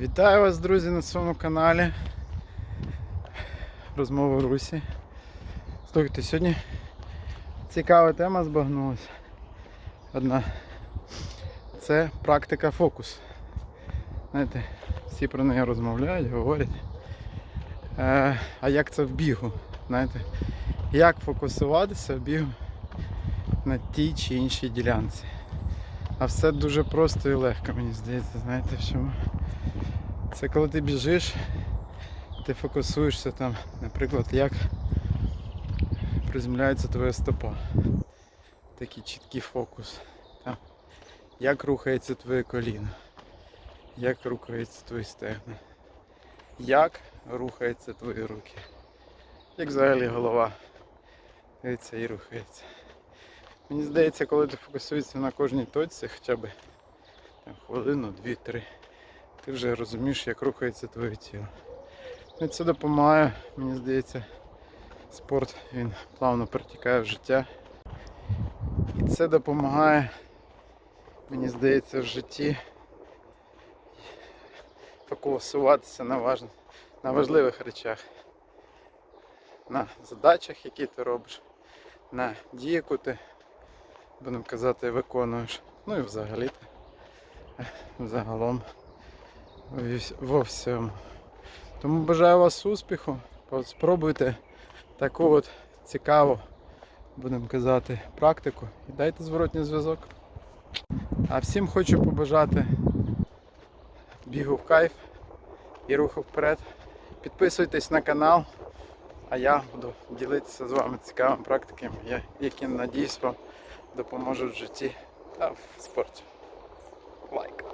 Вітаю вас, друзі, на своєму каналі. Розмова Русі. Слухайте, сьогодні цікава тема збагнулася. Одна. Це практика фокус. Знаєте, всі про неї розмовляють, говорять. Е, а як це в бігу? Знаєте, як фокусуватися в бігу на тій чи іншій ділянці? А все дуже просто і легко, мені здається, знаєте в чому? Це коли ти біжиш, ти фокусуєшся там, наприклад, як приземляється твоя стопа. Такий чіткий фокус. Там. Як рухається твоє коліно, як рухається твої стегна, як рухаються твої руки, як взагалі голова дивиться і рухається. Мені здається, коли ти фокусуєшся на кожній точці, хоча б там, хвилину, дві-три, ти вже розумієш, як рухається твоє тіло. Ну, І це допомагає, мені здається, спорт він плавно протікає в життя. І це допомагає, мені здається, в житті фокусуватися на, важ... на важливих речах, на задачах, які ти робиш, на дії, яку ти, будемо казати, виконуєш. Ну і взагалі загалом во всьому. Тому бажаю вас успіху. Спробуйте таку от цікаву, будемо казати, практику і дайте зворотній зв'язок. А всім хочу побажати бігу в кайф і руху вперед. Підписуйтесь на канал, а я буду ділитися з вами цікавими практиками, які надіюсь вам допоможуть в житті та в спорті. Лайк.